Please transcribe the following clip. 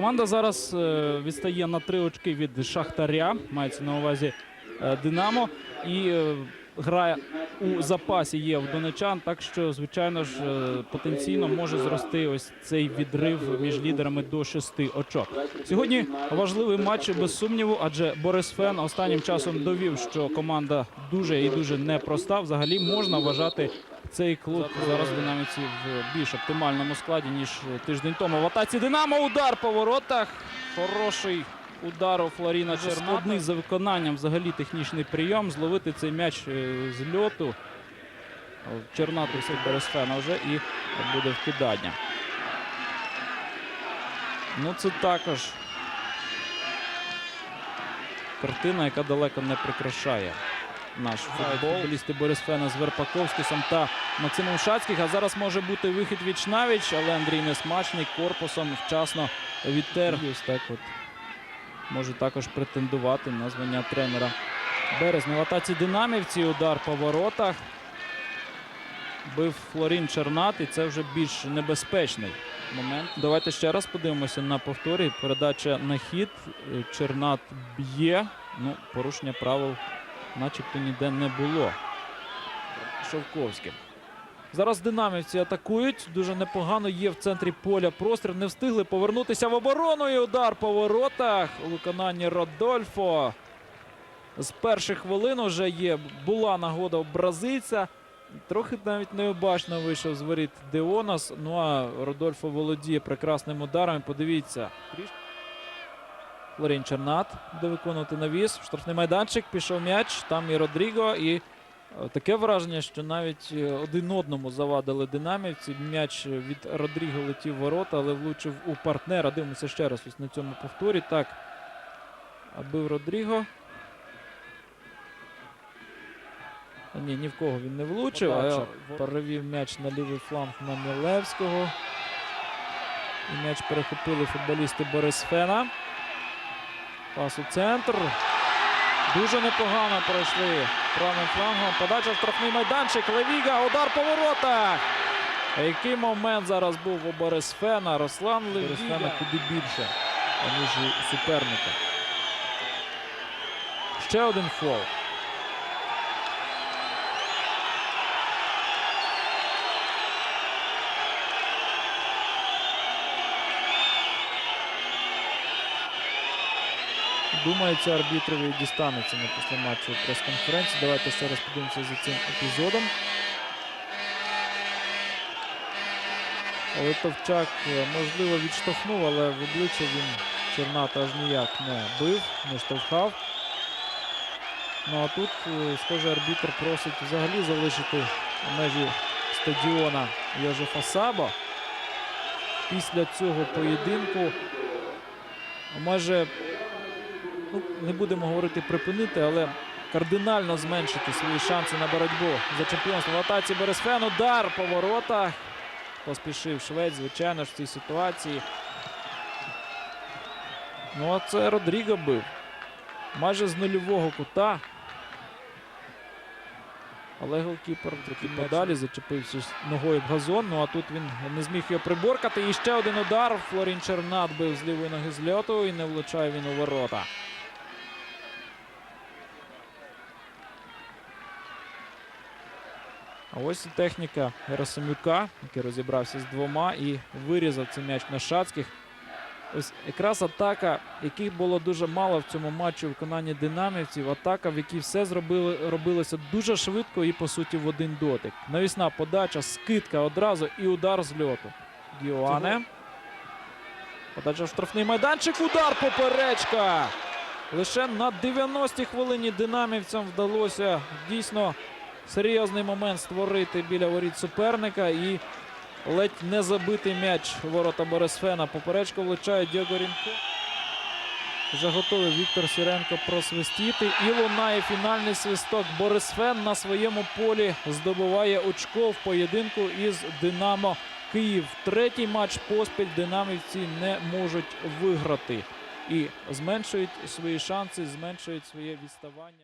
Команда зараз е, відстає на три очки від Шахтаря. Мається на увазі е, Динамо. І е, гра у запасі є в донечан. Так що, звичайно ж, потенційно може зрости ось цей відрив між лідерами до шести очок. Сьогодні важливий матч без сумніву, адже Борис Фен останнім часом довів, що команда дуже і дуже непроста. Взагалі можна вважати цей клуб зараз в динаміці в більш оптимальному складі ніж тиждень тому. В атаці Динамо удар по воротах. Хороший удар у Флоріна Черната. Складний за виконанням взагалі технічний прийом. Зловити цей м'яч е, з льоту. Чернату все Бересфена вже і буде вкидання. Ну, це також картина, яка далеко не прикрашає наш футбол. Футболісти Борис Фена з Верпаковським та Максимом Шацьких. А зараз може бути вихід від Шнавіч, але Андрій Несмачний корпусом вчасно відтер. І ось так от може також претендувати на звання тренера Березня. В атаці динамівці удар по воротах. Бив Флорін Чернат, і це вже більш небезпечний момент. Давайте ще раз подивимося на повторі. Передача на хід. Чернат б'є. Ну, порушення правил начебто ніде не було. Шовковським. Зараз динамівці атакують. Дуже непогано є в центрі поля простір. Не встигли повернутися в оборону. І удар по воротах у виконанні Родольфо. З перших хвилин вже є. Була нагода у бразильця. Трохи навіть необачно вийшов з воріт Деонас. Ну а Родольфо володіє прекрасним ударом. Подивіться. Флорін Чернат буде виконувати навіс. В штрафний майданчик пішов м'яч. Там і Родріго. І е, таке враження, що навіть е, один одному завадили динамівці. М'яч від Родріго летів в ворота, але влучив у партнера. Дивимося ще раз ось на цьому повторі. Так. Бив Родріго. Ні, ні в кого він не влучив. А перевів м'яч на лівий фланг на Мілевського. І м'яч перехопили футболісти Борисфена. Пас у центр. Дуже непогано пройшли правим флангом. Подача в штрафний майданчик. Левіга. Удар по воротах. Який момент зараз був у Борисфена? Руслан Левіга. Борисфена куди більше, ніж у суперника. Ще один фол. Думається, арбітрові дістанеться на після матчу прес-конференції. Давайте ще раз подивимося за цим епізодом. Але Товчак, е, можливо, відштовхнув, але в обличчя він Черната аж ніяк не бив, не штовхав. Ну а тут, е, схоже, арбітр просить взагалі залишити межі стадіона Йожефа Саба. Після цього поєдинку майже ну, не будемо говорити припинити, але кардинально зменшити свої шанси на боротьбу за чемпіонство. В атаці Бересфен. Удар по воротах. Поспішив Швець, звичайно ж, в цій ситуації. Ну, а це Родріго бив. Майже з нульового кута. Але голкіпер трохи подалі зачепився ногою в газон. Ну а тут він не зміг його приборкати. І ще один удар. Флорін Чернат бив з лівої ноги з льоту і не влучає він у ворота. А ось техніка Герасимюка, який розібрався з двома і вирізав цей м'яч на Шацьких. Ось якраз атака, яких було дуже мало в цьому матчі у виконанні динамівців. Атака, в якій все зробили, робилося дуже швидко і, по суті, в один дотик. Навісна подача, скидка одразу і удар з льоту. Діоане. Подача в штрафний майданчик. Удар поперечка. Лише на 90-й хвилині динамівцям вдалося дійсно серйозний момент створити біля воріт суперника і ледь не забитий м'яч ворота Борисфена. Поперечко влучає Діого Рінко. Вже готовий Віктор Сіренко просвистіти. І лунає фінальний свисток. Борисфен на своєму полі здобуває очко в поєдинку із Динамо Київ. Третій матч поспіль динамівці не можуть виграти. І зменшують свої шанси, зменшують своє відставання.